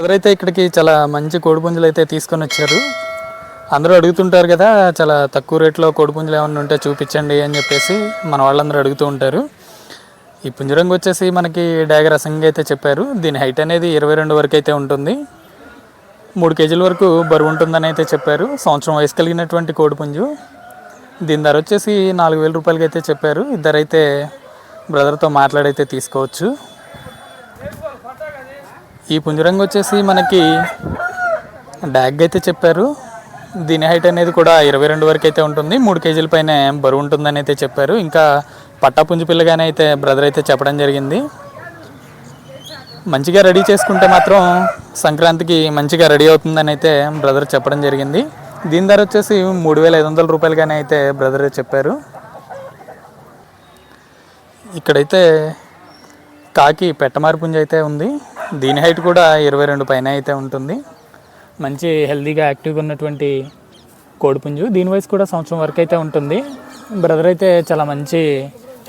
ఎవరైతే ఇక్కడికి చాలా మంచి కోడిపుంజులు అయితే తీసుకొని వచ్చారు అందరూ అడుగుతుంటారు కదా చాలా తక్కువ రేట్లో కోడిపుంజులు ఏమైనా ఉంటే చూపించండి అని చెప్పేసి మన వాళ్ళందరూ అడుగుతూ ఉంటారు. ఈ పుంజరంగు వచ్చేసి మనకి డాగర్ అసంగా అయితే చెప్పారు. దీని హైట్ అనేది ఇరవై రెండు వరకు అయితే ఉంటుంది. మూడు కేజీల వరకు బరువు ఉంటుందని అయితే చెప్పారు. సంవత్సరం వయసు కలిగినటువంటి కోడిపుంజు. దీని ధర వచ్చేసి నాలుగు వేల రూపాయలకి అయితే చెప్పారు ఇద్దరైతే బ్రదర్తో మాట్లాడైతే తీసుకోవచ్చు. ఈ పుంజరంగు వచ్చేసి మనకి డ్యాగ్ అయితే చెప్పారు. దీని హైట్ అనేది కూడా ఇరవై రెండు వరకు అయితే ఉంటుంది. మూడు కేజీల పైన బరువు ఉంటుందని అయితే చెప్పారు. ఇంకా పట్టాపుంజు పిల్లగానే అయితే బ్రదర్ అయితే చెప్పడం జరిగింది. మంచిగా రెడీ చేసుకుంటే మాత్రం సంక్రాంతికి మంచిగా రెడీ అవుతుందని అయితే బ్రదర్ చెప్పడం జరిగింది. దీని ధర వచ్చేసి మూడు వేల ఐదు వందల రూపాయలుగానే అయితే బ్రదర్ చెప్పారు. ఇక్కడైతే కాకి పెట్టమార్పుంజ అయితే ఉంది. దీని హైట్ కూడా ఇరవై రెండు పైన అయితే ఉంటుంది. మంచి హెల్దీగా యాక్టివ్గా ఉన్నటువంటి కోడిపుంజు దీని వయసు కూడా సంవత్సరం వరకు అయితే ఉంటుంది. బ్రదర్ అయితే చాలా మంచి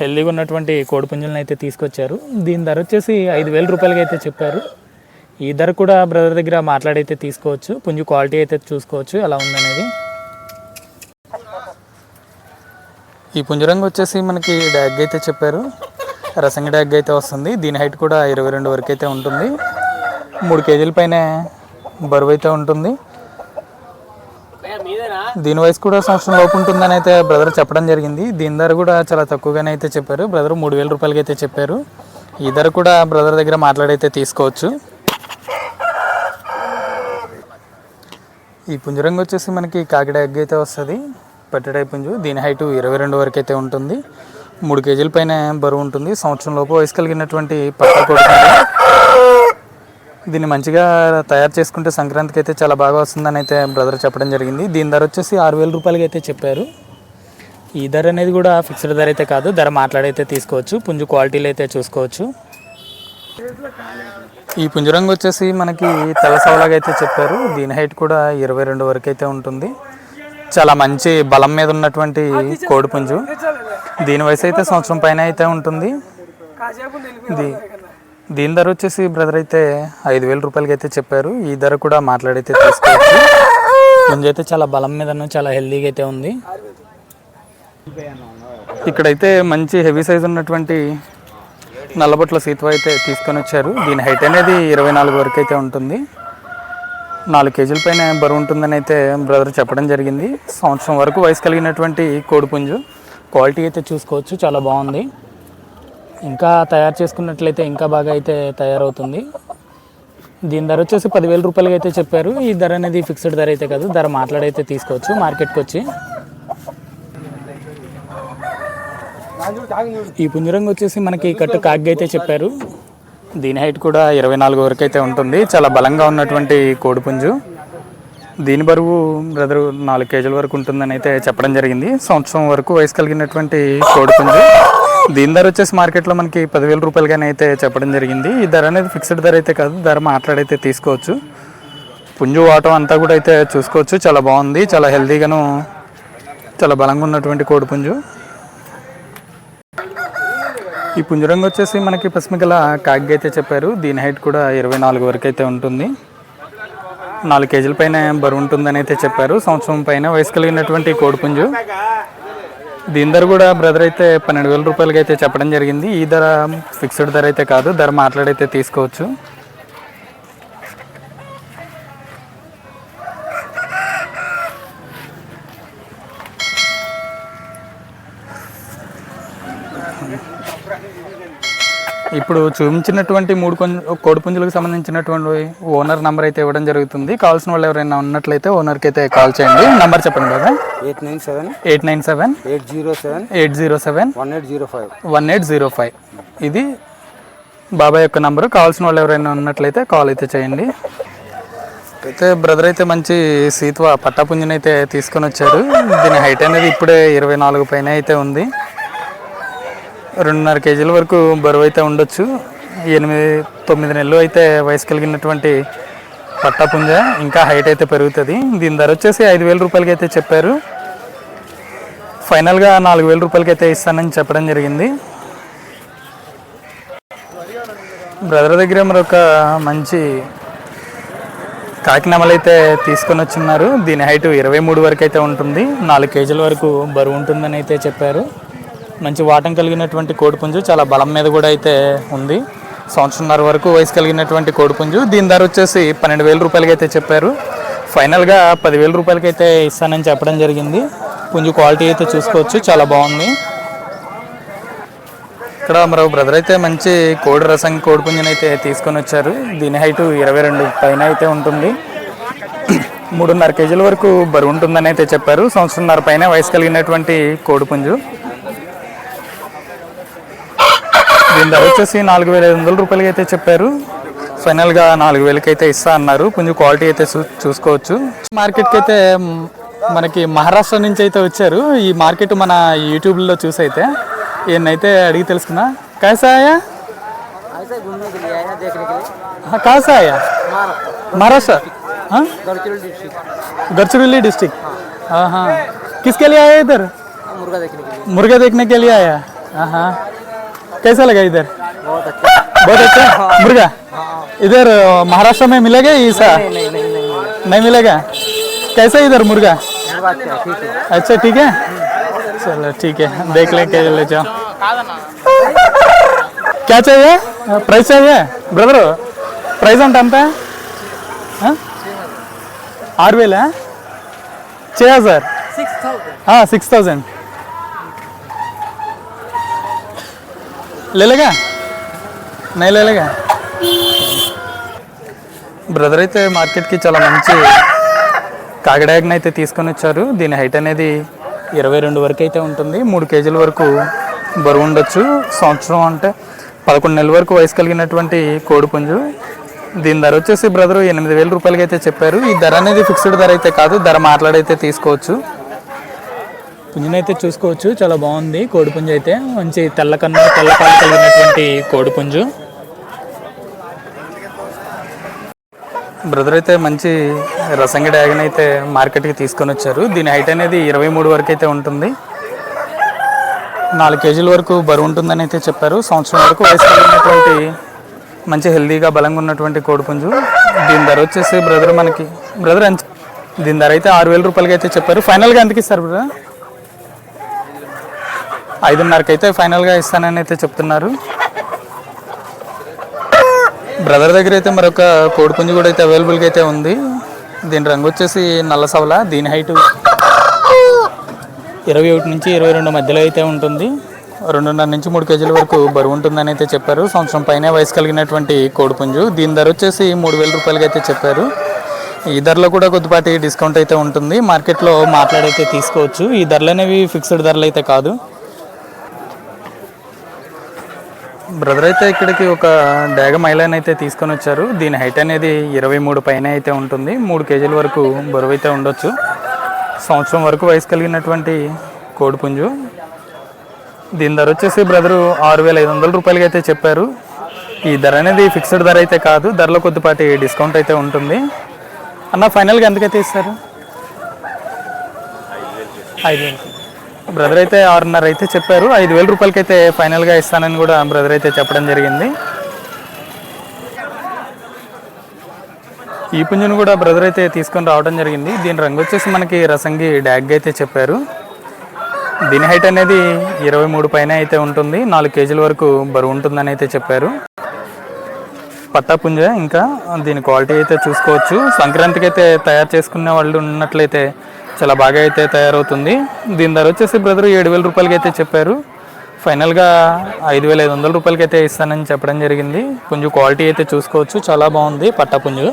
హెల్దీగా ఉన్నటువంటి కోడిపుంజులను అయితే తీసుకొచ్చారు. దీని ధర వచ్చేసి ఐదు వేల రూపాయలకి అయితే చెప్పారు. ఈ ధర కూడా బ్రదర్ దగ్గర మాట్లాడైతే తీసుకోవచ్చు. పుంజు క్వాలిటీ అయితే చూసుకోవచ్చు. ఎలా ఉందనేది. ఈ పుంజరంగు వచ్చేసి మనకి డ్యాగ్ అయితే చెప్పారు. రసంగి డ్యాగ్ అయితే వస్తుంది. దీని హైట్ కూడా ఇరవై రెండు వరకు అయితే ఉంటుంది. మూడు కేజీల పైన బరువు అయితే ఉంటుంది. దీని వయసు కూడా సంవత్సరం లోపు ఉంటుందని అయితే బ్రదర్ చెప్పడం జరిగింది. దీని ధర కూడా చాలా తక్కువగానే అయితే చెప్పారు. బ్రదర్ మూడు వేల రూపాయలకి అయితే చెప్పారు. ఈ ధర కూడా బ్రదర్ దగ్గర మాట్లాడైతే తీసుకోవచ్చు. ఈ పుంజరంగు వచ్చేసి మనకి కాకిడ ఎగ్ అయితే వస్తుంది. పెట్టడై పుంజు. దీని హైట్ ఇరవై రెండు వరకు అయితే ఉంటుంది. మూడు కేజీల పైన బరువు ఉంటుంది. సంవత్సరం లోపు వయసు కలిగినటువంటి పట్టా కొడుతుంది దీన్ని మంచిగా తయారు చేసుకుంటే సంక్రాంతికి అయితే చాలా బాగా వస్తుందని అయితే బ్రదర్ చెప్పడం జరిగింది. దీని ధర వచ్చేసి ఆరు వేల రూపాయలకి అయితే చెప్పారు. ఈ ధర అనేది కూడా ఫిక్స్డ్ ధర అయితే కాదు. ధర మాట్లాడైతే తీసుకోవచ్చు. పుంజు క్వాలిటీలు అయితే చూసుకోవచ్చు. ఈ పుంజరంగు వచ్చేసి మనకి తెల్లసవలాగా అయితే చెప్పారు. దీని హైట్ కూడా ఇరవై రెండు వరకు అయితే ఉంటుంది. చాలా మంచి బలం మీద ఉన్నటువంటి కోడి పుంజు. దీని వయసు అయితే సంవత్సరం పైన అయితే ఉంటుంది. దీని ధర వచ్చేసి బ్రదర్ అయితే ఐదు వేల రూపాయలకి అయితే చెప్పారు. ఈ ధర కూడా మాట్లాడైతే తీసుకోవచ్చు. పుంజు అయితే చాలా బలం మీద చాలా హెల్దీగా అయితే ఉంది. ఇక్కడైతే మంచి హెవీ సైజ్ ఉన్నటువంటి నల్లబొట్ల సీతువ అయితే తీసుకొని వచ్చారు. దీని హైట్ అనేది ఇరవై నాలుగు వరకు అయితే ఉంటుంది. నాలుగు కేజీల పైన బరువు ఉంటుందని అయితే బ్రదర్ చెప్పడం జరిగింది. సంవత్సరం వరకు వయసు కలిగినటువంటి కోడిపుంజు క్వాలిటీ అయితే చూసుకోవచ్చు చాలా బాగుంది. ఇంకా తయారు చేసుకున్నట్లయితే ఇంకా బాగా అయితే తయారవుతుంది. దీని ధర వచ్చేసి పదివేల రూపాయలకి అయితే చెప్పారు. ఈ ధర అనేది ఫిక్స్డ్ ధర అయితే కాదు ధర మాట్లాడైతే తీసుకోవచ్చు మార్కెట్కి వచ్చి. ఈ పుంజరంగు వచ్చేసి మనకి కట్టు కాగ్గా అయితే చెప్పారు. దీని హైట్ కూడా ఇరవై నాలుగు వరకు అయితే ఉంటుంది. చాలా బలంగా ఉన్నటువంటి కోడిపుంజు దీని బరువు బ్రదరు నాలుగు కేజీల వరకు ఉంటుందని అయితే చెప్పడం జరిగింది. సంవత్సరం వరకు వయసు కలిగినటువంటి కోడిపుంజు దీని ధర వచ్చేసి మార్కెట్లో మనకి పదివేల రూపాయలుగానే అయితే చెప్పడం జరిగింది. ఈ ధర అనేది ఫిక్స్డ్ ధర అయితే కాదు ధర మాట్లాడైతే తీసుకోవచ్చు. పుంజు వాటం అంతా కూడా అయితే చూసుకోవచ్చు. చాలా బాగుంది చాలా హెల్తీగాను చాలా బలంగా ఉన్నటువంటి కోడిపుంజు ఈ పుంజరంగు వచ్చేసి మనకి పసిమిగల కాగ్గి అయితే చెప్పారు. దీని హైట్ కూడా ఇరవై నాలుగు వరకు అయితే ఉంటుంది. నాలుగు కేజీల పైన బరువు ఉంటుందని అయితే చెప్పారు. సంవత్సరం పైన వయసు కలిగినటువంటి కోడిపుంజు దీని ధర కూడా బ్రదర్ అయితే పన్నెండు వేల రూపాయలకి అయితే చెప్పడం జరిగింది. ఈ ధర ఫిక్స్డ్ ధర అయితే కాదు. ధర మాట్లాడైతే తీసుకోవచ్చు. ఇప్పుడు చూపించినటువంటి మూడు కొంచెం కోడిపుంజులకు సంబంధించినటువంటి ఓనర్ నంబర్ అయితే ఇవ్వడం జరుగుతుంది. కావాల్సిన వాళ్ళు ఎవరైనా ఉన్నట్లయితే ఓనర్కి అయితే కాల్ చేయండి. నంబర్ చెప్పండి కదా eight nine seven eight nine seven eight zero seven eight zero seven one eight zero five one eight zero five. ఇది బాబాయ్ యొక్క నంబరు. కావాల్సిన వాళ్ళు ఎవరైనా ఉన్నట్లయితే కాల్ అయితే చేయండి. అయితే బ్రదర్ అయితే మంచి సీత్వ పట్టాపుంజిని అయితే తీసుకొని వచ్చారు. దీని హైట్ అనేది ఇప్పుడే ఇరవై నాలుగు పైన అయితే ఉంది. రెండున్నర కేజీల వరకు బరువు అయితే ఉండొచ్చు. ఎనిమిది తొమ్మిది నెలలు అయితే వయసు కలిగినటువంటి పట్టాపుంజ ఇంకా హైట్ అయితే పెరుగుతుంది. దీని ధర వచ్చేసి ఐదు వేల రూపాయలకి అయితే చెప్పారు. ఫైనల్గా నాలుగు వేల రూపాయలకి అయితే ఇస్తానని చెప్పడం జరిగింది. బ్రదర్ దగ్గర మరొక మంచి కాకినామలు అయితే తీసుకొని వచ్చిన్నారు. దీని హైట్ ఇరవై మూడు వరకు అయితే ఉంటుంది. నాలుగు కేజీల వరకు బరువు ఉంటుందని అయితే చెప్పారు. మంచి వాటం కలిగినటువంటి కోడిపుంజు చాలా బలం మీద కూడా అయితే ఉంది. సంవత్సరంన్నర వరకు వయసు కలిగినటువంటి కోడిపుంజు. దీని ధర వచ్చేసి పన్నెండు వేల రూపాయలకి అయితే చెప్పారు. ఫైనల్గా పదివేల రూపాయలకి అయితే ఇస్తానని చెప్పడం జరిగింది. పుంజు క్వాలిటీ అయితే చూసుకోవచ్చు చాలా బాగుంది. ఇక్కడ మరో బ్రదర్ అయితే మంచి కోడి రసం కోడి పుంజుని అయితే తీసుకొని వచ్చారు. దీని హైట్ ఇరవై రెండు పైన అయితే ఉంటుంది. మూడున్నర కేజీల వరకు బరువు ఉంటుందని అయితే చెప్పారు. సంవత్సరంన్నర పైన వయసు కలిగినటువంటి కోడిపుంజు పుంజు దీని ధర వచ్చేసి నాలుగు వేల ఐదు వందల రూపాయలకి అయితే చెప్పారు ఫైనల్గా నాలుగు వేలకి అయితే ఇస్తా అన్నారు పుంజు క్వాలిటీ అయితే చూ చూసుకోవచ్చు మార్కెట్కి అయితే మ్, మనకి మహారాష్ట్ర నుంచి అయితే వచ్చారు ఈ మార్కెట్ మన యూట్యూబ్లో చూసి అయితే ఈయనైతే అడిగి తెలుసుకున్నా కాసాయా ऐसे घूमने के लिए आए हैं देखने के लिए కాసాయా महाराष्ट्र हाँ गढ़चिरोली डिस्ट्रिक्ट गढ़चिरौली डिस्ट्रिक्ट हाँ हाँ किसके लिए आया इधर मुर्गा देखने के लिए मुर्गा देखने के लिए आया हाँ हाँ कैसा लगा इधर बहुत अच्छा बहुत अच्छा मुर्गा इधर अ, महाराष्ट्र में मिलेगा ये सा नहीं नहीं नहीं नहीं नहीं मिलेगा कैसा है इधर मुर्गा मुर्गा अच्छा ठीक है अच्छा ठीक है चलो ठीक है देख ले के ले जाओ क्या चाहिए ప్రైస్ चाहिए బ్రదర్ ప్రైస్ అంటే అంత ఆరు వేలా छः हज़ार हाँ सिक्स ले लेगा नहीं ले लेगा బ్రదర్ అయితే మార్కెట్కి చాలా మంచి కాకిడాగ్ని అయితే తీసుకొని వచ్చారు దీని హైట్ అనేది ఇరవై రెండు వరకు అయితే ఉంటుంది మూడు కేజీల వరకు బరువు ఉండొచ్చు సంవత్సరం అంటే పదకొండు నెలల వరకు వయసు కలిగినటువంటి కోడిపుంజు దీని ధర వచ్చేసి బ్రదర్ ఎనిమిది వేల రూపాయలకి అయితే చెప్పారు ఈ ధర అనేది ఫిక్స్డ్ ధర అయితే కాదు ధర మాట్లాడైతే తీసుకోవచ్చు పుంజుని అయితే చూసుకోవచ్చు. చాలా బాగుంది. కోడిపుంజు అయితే మంచి తెల్ల కన్ను తెల్ల కాలు కలిగినటువంటి కోడిపుంజు బ్రదర్ అయితే మంచి రసంగి డ్యాగన్ అయితే మార్కెట్కి తీసుకొని వచ్చారు. దీని హైట్ అనేది ఇరవై మూడు వరకు అయితే ఉంటుంది. నాలుగు కేజీల వరకు బరువు ఉంటుందని అయితే చెప్పారు. సంవత్సరం వరకు వయసు కలిగినటువంటి మంచి హెల్దీగా బలంగా ఉన్నటువంటి కోడిపుంజు దీని ధర వచ్చేసి బ్రదర్ మనకి బ్రదర్ ఎంత దీని ధర అయితే ఆరు వేల రూపాయలకి అయితే చెప్పారు. ఫైనల్గా ఎంతకి ఇస్తారు బ్రదర్? ఐదున్నరకి అయితే ఫైనల్గా ఇస్తానని అయితే చెప్తున్నారు. బ్రదర్ దగ్గర అయితే మరొక కోడిపుంజు కూడా అయితే అవైలబుల్గా అయితే ఉంది. దీని రంగు వచ్చేసి నల్ల సవల దీని హైట్ ఇరవై ఒకటి నుంచి ఇరవై రెండు మధ్యలో అయితే ఉంటుంది. రెండున్నర నుంచి మూడు కేజీల వరకు బరువు ఉంటుందని అయితే చెప్పారు. సంవత్సరం పైనే వయసు కలిగినటువంటి కోడిపుంజు. దీని ధర వచ్చేసి మూడు వేల రూపాయలకి అయితే చెప్పారు. ఈ ధరలో కూడా కొద్దిపాటి డిస్కౌంట్ అయితే ఉంటుంది. మార్కెట్లో మాట్లాడైతే తీసుకోవచ్చు. ఈ ధరలు అనేవి ఫిక్స్డ్ ధరలు అయితే కాదు. బ్రదర్ అయితే ఇక్కడికి ఒక డాగ మైలాన్ అయితే తీసుకొని వచ్చారు. దీని హైట్ అనేది ఇరవై మూడు పైన అయితే ఉంటుంది. మూడు కేజీల వరకు బరువు అయితే ఉండొచ్చు. సంవత్సరం వరకు వయసు కలిగినటువంటి కోడిపుంజు దీని ధర వచ్చేసి బ్రదరు ఆరు వేల ఐదు వందల రూపాయలకి అయితే చెప్పారు. ఈ ధర అనేది ఫిక్స్డ్ ధర అయితే కాదు. ధరలో కొద్దిపాటి డిస్కౌంట్ అయితే ఉంటుంది. అన్న ఫైనల్గా ఎంతకైతే ఇస్తారు? ఐదు వేలు. బ్రదర్ అయితే ఆరున్నర అయితే చెప్పారు. ఐదు వేల రూపాయలకి అయితే ఫైనల్గా ఇస్తానని కూడా బ్రదర్ అయితే చెప్పడం జరిగింది. ఈ పుంజును కూడా బ్రదర్ అయితే తీసుకొని రావడం జరిగింది. దీని రంగు వచ్చేసి మనకి రసంగి డ్యాగ్ అయితే చెప్పారు. దీని హైట్ అనేది ఇరవై మూడు పైన అయితే ఉంటుంది. నాలుగు కేజీల వరకు బరువు ఉంటుందని అయితే చెప్పారు. పట్టాపుంజ ఇంకా దీని క్వాలిటీ అయితే చూసుకోవచ్చు. సంక్రాంతికి అయితే తయారు చేసుకునే వాళ్ళు ఉన్నట్లయితే చాలా బాగా అయితే తయారవుతుంది. దీని ధర వచ్చేసి బ్రదర్ ఏడు వేల రూపాయలకి అయితే చెప్పారు. ఫైనల్గా ఐదు వేల ఐదు వందల రూపాయలకి అయితే ఇస్తానని చెప్పడం జరిగింది. పుంజు క్వాలిటీ అయితే చూసుకోవచ్చు. చాలా బాగుంది పట్టాపుంజు.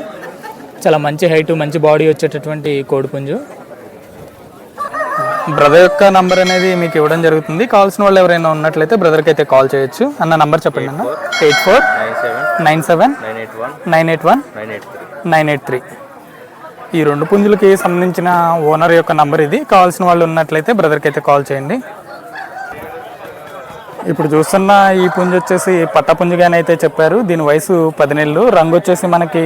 చాలా మంచి హైట్ మంచి బాడీ వచ్చేటటువంటి కోడిపుంజు. బ్రదర్ యొక్క నంబర్ అనేది మీకు ఇవ్వడం జరుగుతుంది. కావాల్సిన వాళ్ళు ఎవరైనా ఉన్నట్లయితే బ్రదర్కి అయితే కాల్ చేయొచ్చు. అన్న నంబర్ చెప్పండి అన్న. Eight four nine seven nine eight one nine eight three. ఈ రెండు పుంజులకి సంబంధించిన ఓనర్ యొక్క నంబర్ ఇది. కావాల్సిన వాళ్ళు ఉన్నట్లయితే బ్రదర్కి అయితే కాల్ చేయండి. ఇప్పుడు చూస్తున్న ఈ పుంజు వచ్చేసి పట్టపుంజుగానే అయితే చెప్పారు. దీని వయసు పది నెలలు రంగు వచ్చేసి మనకి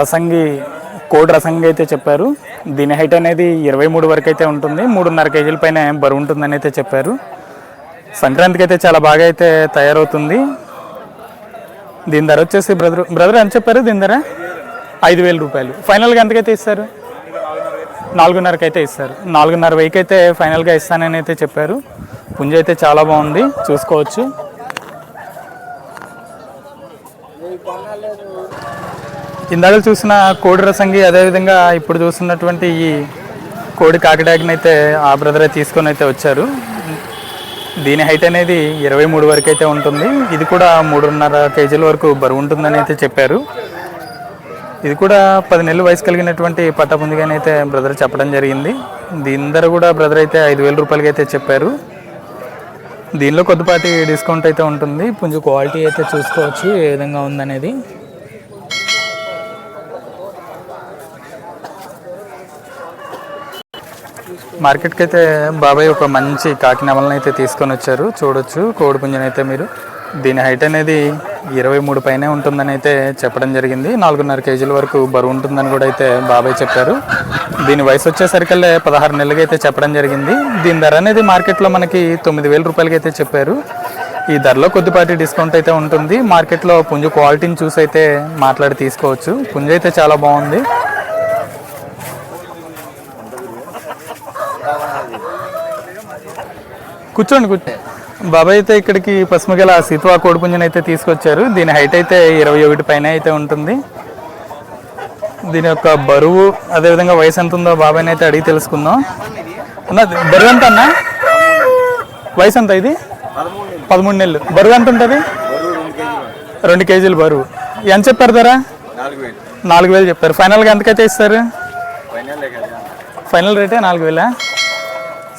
రసంగి కోడి రసంగి అయితే చెప్పారు. దీని హైట్ అనేది ఇరవై మూడు వరకు అయితే ఉంటుంది. మూడున్నర కేజీల పైన బరువు ఉంటుందని అయితే చెప్పారు. సంక్రాంతికి అయితే చాలా బాగా అయితే తయారవుతుంది. దీని ధర వచ్చేసి బ్రదర్ బ్రదర్ ఎంత చెప్పారు దీని ధర? ఐదు వేల రూపాయలు. ఫైనల్గా ఎంతకైతే ఇస్తారు? నాలుగున్నరకి అయితే ఇస్తారు. నాలుగున్నర వెయ్యికి అయితే ఫైనల్గా ఇస్తానని అయితే చెప్పారు. పుంజ అయితే చాలా బాగుంది. చూసుకోవచ్చు. ఇందాక చూసిన కోడి రసంగి అదేవిధంగా ఇప్పుడు చూస్తున్నటువంటి ఈ కోడి కాకిడాకిని అయితే ఆ బ్రదరే తీసుకొని అయితే వచ్చారు. దీని హైట్ అనేది ఇరవై మూడు వరకు అయితే ఉంటుంది. ఇది కూడా మూడున్నర కేజీల వరకు బరువు ఉంటుందని అయితే చెప్పారు. ఇది కూడా పది నెలలు వయసు కలిగినటువంటి పట్టపుందిగాని అయితే బ్రదర్ చెప్పడం జరిగింది. దీని ధర కూడా బ్రదర్ అయితే ఐదు వేల రూపాయలకి అయితే చెప్పారు. దీనిలో కొద్దిపాటి డిస్కౌంట్ అయితే ఉంటుంది. పుంజు క్వాలిటీ అయితే చూసుకోవచ్చు ఏ విధంగా ఉందనేది. మార్కెట్కి అయితే బాబాయ్ ఒక మంచి కాకినెమలని అయితే తీసుకొని వచ్చారు. చూడొచ్చు. కోడి పుంజుని అయితే మీరు దీని హైట్ అనేది ఇరవై మూడు పైనే ఉంటుందని అయితే చెప్పడం జరిగింది. నాలుగున్నర కేజీల వరకు బరువు ఉంటుందని కూడా అయితే బాబాయ్ చెప్పారు. దీని వయసు వచ్చేసరికల్లే పదహారు నెలలకి అయితే చెప్పడం జరిగింది. దీని ధర అనేది మార్కెట్లో మనకి తొమ్మిది వేల రూపాయలకి అయితే చెప్పారు. ఈ ధరలో కొద్దిపాటి డిస్కౌంట్ అయితే ఉంటుంది. మార్కెట్లో పుంజు క్వాలిటీని చూసి అయితే మాట్లాడి తీసుకోవచ్చు. పుంజు అయితే చాలా బాగుంది. కూర్చోండి కూర్చో. బాబాయ్ అయితే ఇక్కడికి పసుమగల సీతువా కోడిపుంజని అయితే తీసుకొచ్చారు. దీని హైట్ అయితే ఇరవై ఒకటి పైన అయితే ఉంటుంది. దీని యొక్క బరువు అదేవిధంగా వయసు ఎంత ఉందో బాబాయ్ని అయితే అడిగి తెలుసుకుందాం. అన్న బరువు ఎంత అన్న? వయసు ఎంత ఇది? పదమూడు నెలలు. బరువు ఎంత ఉంటుంది? రెండు కేజీలు బరువు. ఎంత చెప్పారు ధర? నాలుగు వేలు. చెప్పారు. ఫైనల్గా ఎంతకైతే ఇస్తారు? ఫైనల్ రేటే నాలుగు వేలా?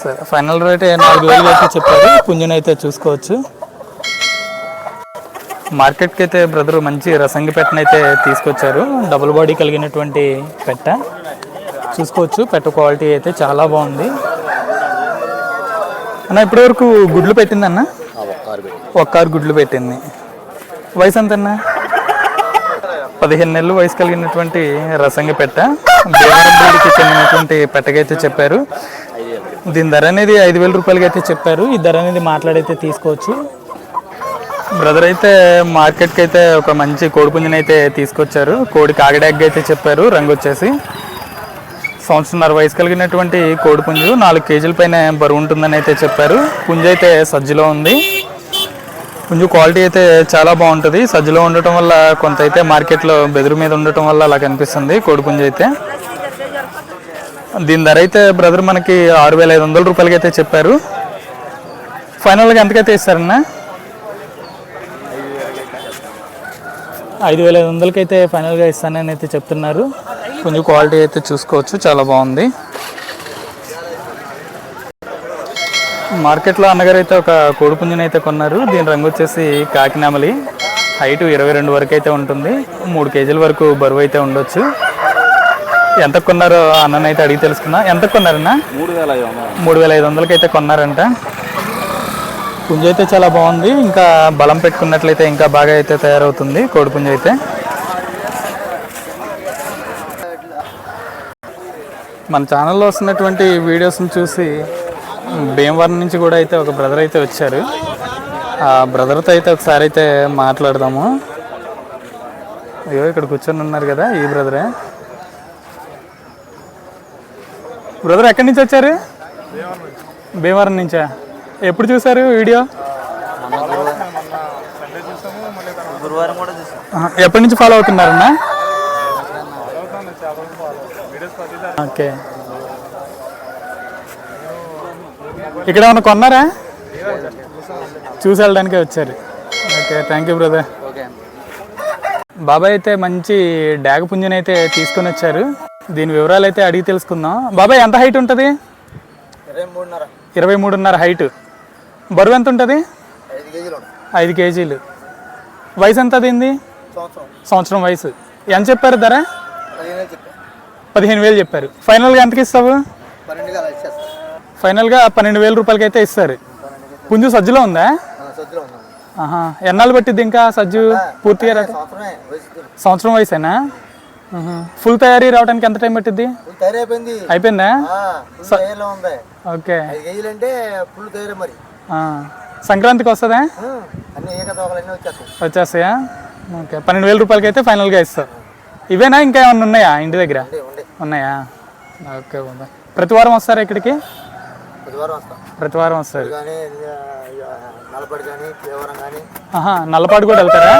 సరే ఫైనల్ రేట్ నాలుగు వేలు అయితే చెప్పారు. పుంజుని అయితే చూసుకోవచ్చు. మార్కెట్కి అయితే బ్రదర్ మంచి రసంగి పెట్టనైతే తీసుకొచ్చారు. డబుల్ బాడీ కలిగినటువంటి పెట్ట. చూసుకోవచ్చు పెట్ట క్వాలిటీ అయితే చాలా బాగుంది. అన్న ఇప్పటివరకు గుడ్లు పెట్టిందన్న ఒక్క ఆరు గుడ్లు పెట్టింది. వయసు ఎంతన్నా? పదిహేను నెలలు వయసు కలిగినటువంటి రసంగి పెట్ట. భీమవరం బ్రీడ్కి చెందినటువంటి పెట్టకైతే చెప్పారు. దీని ధర అనేది ఐదు వేల రూపాయలకి అయితే చెప్పారు. ఈ ధర అనేది మాట్లాడైతే తీసుకోవచ్చు. బ్రదర్ అయితే మార్కెట్కి అయితే ఒక మంచి కోడిపుంజని అయితే తీసుకొచ్చారు. కోడి కాకిడాగ్ అయితే చెప్పారు రంగు వచ్చేసి. సంవత్సరంన్నర వయసు కలిగినటువంటి కోడిపుంజు నాలుగు కేజీల పైన బరువు ఉంటుందని అయితే చెప్పారు. పుంజు అయితే సజ్జలో ఉంది. పుంజు క్వాలిటీ అయితే చాలా బాగుంటుంది. సజ్జలో ఉండటం వల్ల కొంత అయితే మార్కెట్లో బెదురు మీద ఉండటం వల్ల అలా కనిపిస్తుంది కోడిపుంజు అయితే. దీని ధర అయితే బ్రదర్ మనకి ఆరు వేల ఐదు వందల రూపాయలకి అయితే చెప్పారు ఫైనల్గా ఎంతకైతే ఇస్తారన్నా? ఐదు వేల ఐదు వందలకి అయితే ఫైనల్గా ఇస్తానని అయితే చెప్తున్నారు. కొంచెం క్వాలిటీ అయితే చూసుకోవచ్చు చాలా బాగుంది. మార్కెట్లో అన్నగారు అయితే ఒక కోడిపుంజుని అయితే కొన్నారు. దీని రంగు వచ్చేసి కాకినామలి. హైట్ ఇరవై రెండు వరకు అయితే ఉంటుంది. మూడు కేజీల వరకు బరువు అయితే ఉండొచ్చు. ఎంత కొన్నారో అన్ననైతే అడిగి తెలుసుకున్నా ఎంత కొన్నారన్నా? మూడు వేల ఐదు వందలు. మూడు వేల ఐదు వందలకి అయితే కొన్నారంట. పుంజ అయితే చాలా బాగుంది. ఇంకా బలం పెట్టుకున్నట్లయితే ఇంకా బాగా అయితే తయారవుతుంది కోడి పుంజ అయితే. మన ఛానల్లో వస్తున్నటువంటి వీడియోస్ని చూసి భీమవరం నుంచి కూడా అయితే ఒక బ్రదర్ అయితే వచ్చారు. ఆ బ్రదర్తో అయితే ఒకసారి అయితే మాట్లాడదాము. అయ్యో ఇక్కడ కూర్చొని ఉన్నారు కదా ఈ బ్రదరే బ్రదర్ ఎక్కడి నుంచి వచ్చారు? భీమవరం నుంచా? ఎప్పుడు చూసారు వీడియో? ఎప్పటి నుంచి ఫాలో అవుతున్నారన్నా? ఓకే. ఇక్కడ ఏమైనా కొన్నారా? చూసి వెళ్ళడానికే వచ్చారు. ఓకే థ్యాంక్ యూ బ్రదర్ బాబాయ్ అయితే మంచి డాగ పుంజని అయితే తీసుకొని వచ్చారు. దీని వివరాలు అయితే అడిగి తెలుసుకుందాం. బాబాయ్ ఎంత హైట్ ఉంటుంది? ఇరవై మూడున్నర. హైట్ బరువు ఎంత ఉంటుంది? ఐదు కేజీలు వయసు ఎంత దీనిది? సంవత్సరం. వయసు. ఎంత చెప్పారు ధర? పదిహేను వేలు చెప్పారు. ఫైనల్గా ఎంతకి ఇస్తావు? ఫైనల్గా పన్నెండు వేల రూపాయలకి అయితే ఇస్తారు పుంజు సజ్జలో ఉందా? ఎన్నాళ్ళు పట్టిద్ది ఇంకా సజ్జు? పూర్తిగా సంవత్సరం వయసేనా. ఫుల్ తయారీ రావడానికి ఎంత టైం పట్టిద్ది? అయిపోయిందా. ఓకే. సంక్రాంతికి వస్తుందా? వచ్చేస్తాయి. ఓకే. పన్నెండు వేల రూపాయలకి అయితే ఫైనల్గా ఇస్తారు ఇవేనా ఇంకా ఏమన్నా ఉన్నాయా ఇంటి దగ్గర? ఉన్నాయా? ఓకే బాబాయ్ ప్రతి వారం వస్తారా ఇక్కడికి? ప్రతి వారం వస్తారు. నల్లపాడు కూడా వెళ్తారా?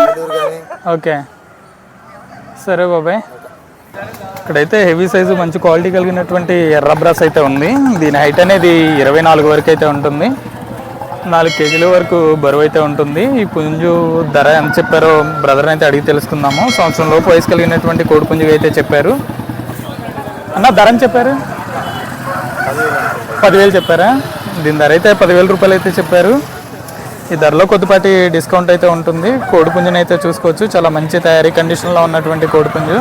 ఓకే. సరే బాబాయ్. ఇక్కడైతే హెవీ సైజు మంచి క్వాలిటీ కలిగినటువంటి ఎర్ర బ్రాస్ అయితే ఉంది. దీని హైట్ అనేది ఇరవై నాలుగు వరకు అయితే ఉంటుంది. నాలుగు కేజీల వరకు బరువు అయితే ఉంటుంది. ఈ పుంజు ధర ఎంత చెప్పారో బ్రదర్ అయితే అడిగి తెలుసుకుందాము. సంవత్సరం లోపు వయసు కలిగినటువంటి కోడి పుంజు అయితే చెప్పారు. అన్న ధర చెప్పారు? పదివేలు చెప్పారా? దీని ధర అయితే పదివేల రూపాయలు అయితే చెప్పారు. ఈ ధరలో కొద్దిపాటి డిస్కౌంట్ అయితే ఉంటుంది. కోడిపుంజుని అయితే చూసుకోవచ్చు. చాలా మంచి తయారీ కండిషన్లో ఉన్నటువంటి కోడిపుంజు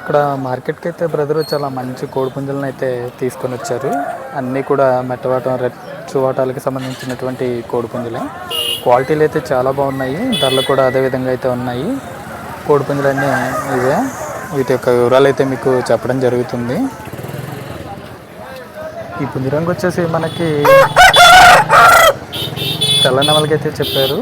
ఇక్కడ మార్కెట్కి అయితే బ్రదర్ చాలా మంచి కోడిపుంజులను అయితే తీసుకొని వచ్చారు. అన్నీ కూడా మెట్టవాటం రెచ్చువాటాలకి సంబంధించినటువంటి కోడిపుంజులే క్వాలిటీలు అయితే చాలా బాగున్నాయి. ధరలు కూడా అదే విధంగా అయితే ఉన్నాయి. కోడిపుంజులన్నీ ఇవే. వీటి యొక్క వివరాలు అయితే మీకు చెప్పడం జరుగుతుంది. ఈ పుంజరంగు వచ్చేసి మనకి తెల్ల నెమలకి అయితే చెప్పారు.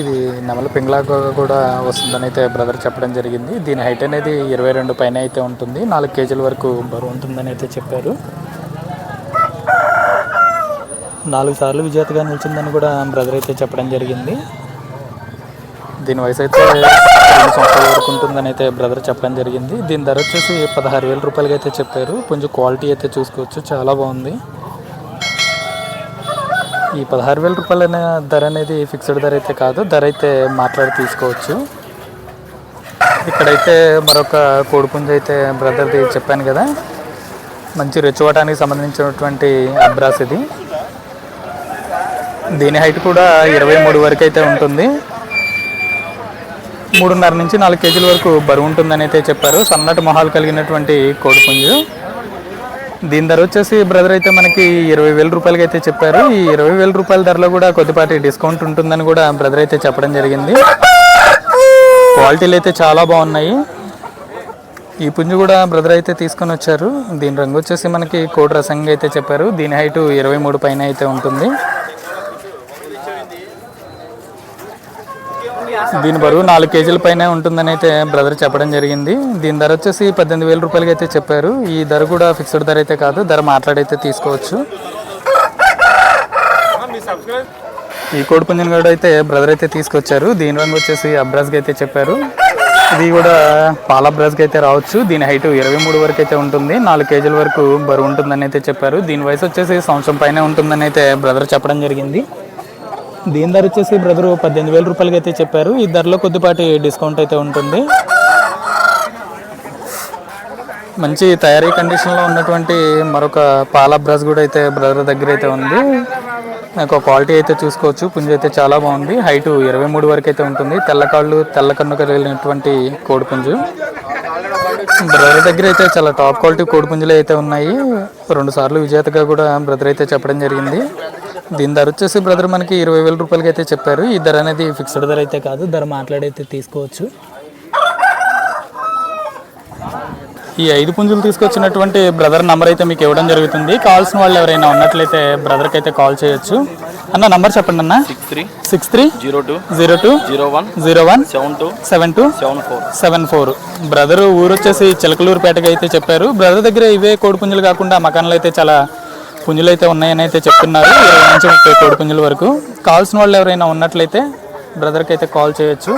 ఇది నెమల పింగళాగా కూడా వస్తుందని అయితే బ్రదర్ చెప్పడం జరిగింది. దీని హైట్ అనేది ఇరవై రెండు పైన అయితే ఉంటుంది. నాలుగు కేజీల వరకు బరువు ఉంటుందని అయితే చెప్పారు. నాలుగు సార్లు విజేతగా నిలిచిందని కూడా బ్రదర్ అయితే చెప్పడం జరిగింది. దీని వయసు అయితే రెండు సంవత్సరాల వరకు ఉంటుందని అయితే బ్రదర్ చెప్పడం జరిగింది. దీని ధర వచ్చేసి పదహారు వేల రూపాయలకి అయితే చెప్పారు. కొంచెం క్వాలిటీ అయితే చూసుకోవచ్చు. చాలా బాగుంది. ఈ పదహారు వేల రూపాయల అనే- ధర అనేది ఫిక్స్డ్ ధర అయితే కాదు. ధర అయితే మాట్లాడి తీసుకోవచ్చు. ఇక్కడైతే మరొక కోడిపుంజ అయితే బ్రదర్ది చెప్పాను కదా. మంచి రెచ్చువటానికి సంబంధించినటువంటి అబ్రాస్ ఇది. దీని హైట్ కూడా ఇరవై మూడు వరకు అయితే ఉంటుంది. మూడున్నర నుంచి నాలుగు కేజీల వరకు బరువు ఉంటుందని అయితే చెప్పారు. సన్నటి మొహాలు కలిగినటువంటి కోడిపుంజు దీని ధర వచ్చేసి బ్రదర్ అయితే మనకి ఇరవై వేల రూపాయలకి అయితే చెప్పారు. ఈ ఇరవై వేల రూపాయల ధరలో కూడా కొద్దిపాటి డిస్కౌంట్ ఉంటుందని కూడా బ్రదర్ అయితే చెప్పడం జరిగింది. క్వాలిటీలు అయితే చాలా బాగున్నాయి. ఈ పుంజు కూడా బ్రదర్ అయితే తీసుకొని వచ్చారు. దీని రంగు వచ్చేసి మనకి కోడి రసంగా అయితే చెప్పారు. దీని హైటు ఇరవై మూడు పైన అయితే ఉంటుంది. దీని బరువు నాలుగు కేజీల పైన ఉంటుందని అయితే బ్రదర్ చెప్పడం జరిగింది. దీని ధర వచ్చేసి పద్దెనిమిది వేల రూపాయలకి అయితే చెప్పారు. ఈ ధర కూడా ఫిక్స్డ్ ధర అయితే కాదు. ధర మాట్లాడైతే తీసుకోవచ్చు. ఈ కోడి పుంజుని కూడా అయితే బ్రదర్ అయితే తీసుకొచ్చారు. దీని రంగు వచ్చేసి అబ్రాస్కి అయితే చెప్పారు. ఇది కూడా పాల అబ్రాస్కి అయితే రావచ్చు. దీని హైట్ ఇరవై మూడు వరకు అయితే ఉంటుంది. నాలుగు కేజీల వరకు బరువు ఉంటుందని అయితే చెప్పారు. దీని వయసు వచ్చేసి సంవత్సరం పైన ఉంటుందని అయితే బ్రదర్ చెప్పడం జరిగింది. దీని ధర వచ్చేసి బ్రదర్ పద్దెనిమిది వేల రూపాయలకి అయితే చెప్పారు. ఈ ధరలో కొద్దిపాటి డిస్కౌంట్ అయితే ఉంటుంది. మంచి తయారీ కండిషన్లో ఉన్నటువంటి మరొక పాల బ్రష్ కూడా అయితే బ్రదర్ దగ్గర అయితే ఉంది. నాకు క్వాలిటీ అయితే చూసుకోవచ్చు. పుంజు అయితే చాలా బాగుంది. హైట్ ఇరవై మూడు వరకు అయితే ఉంటుంది. తెల్ల కాళ్ళు తెల్ల కన్ను కలిగినటువంటి కోడిపుంజు బ్రదర్ దగ్గర అయితే చాలా టాప్ క్వాలిటీ కోడిపుంజులు అయితే ఉన్నాయి. రెండు సార్లు విజేతగా కూడా బ్రదర్ అయితే చెప్పడం జరిగింది. దీని ధర వచ్చేసి బ్రదర్ మనకి ఇరవై వేల రూపాయలకి అయితే చెప్పారు. ఈ ధర అనేది ఫిక్స్డ్ ధర అయితే కాదు ధర మాట్లాడైతే తీసుకోవచ్చు. ఈ ఐదు పుంజులు తీసుకొచ్చినటువంటి బ్రదర్ నంబర్ అయితే మీకు ఇవ్వడం జరుగుతుంది. కావాల్సిన వాళ్ళు ఎవరైనా ఉన్నట్లయితే బ్రదర్కి అయితే కాల్ చేయొచ్చు. అన్న నంబర్ చెప్పండి అన్న. Six three six three zero two zero two zero one zero one seven two seven two seven four seven four brother ఊరు వచ్చేసి చిలకలూరుపేటకి అయితే చెప్పారు. బ్రదర్ దగ్గర ఇవే కోడి పుంజులు కాకుండా మకాన్లు అయితే చాలా పుంజులు అయితే ఉన్నాయని అయితే చెప్తున్నారు. ఇరవై నుంచి ముప్పై కోడి పుంజుల వరకు. కావాల్సిన వాళ్ళు ఎవరైనా ఉన్నట్లయితే బ్రదర్కి అయితే కాల్ చేయొచ్చు.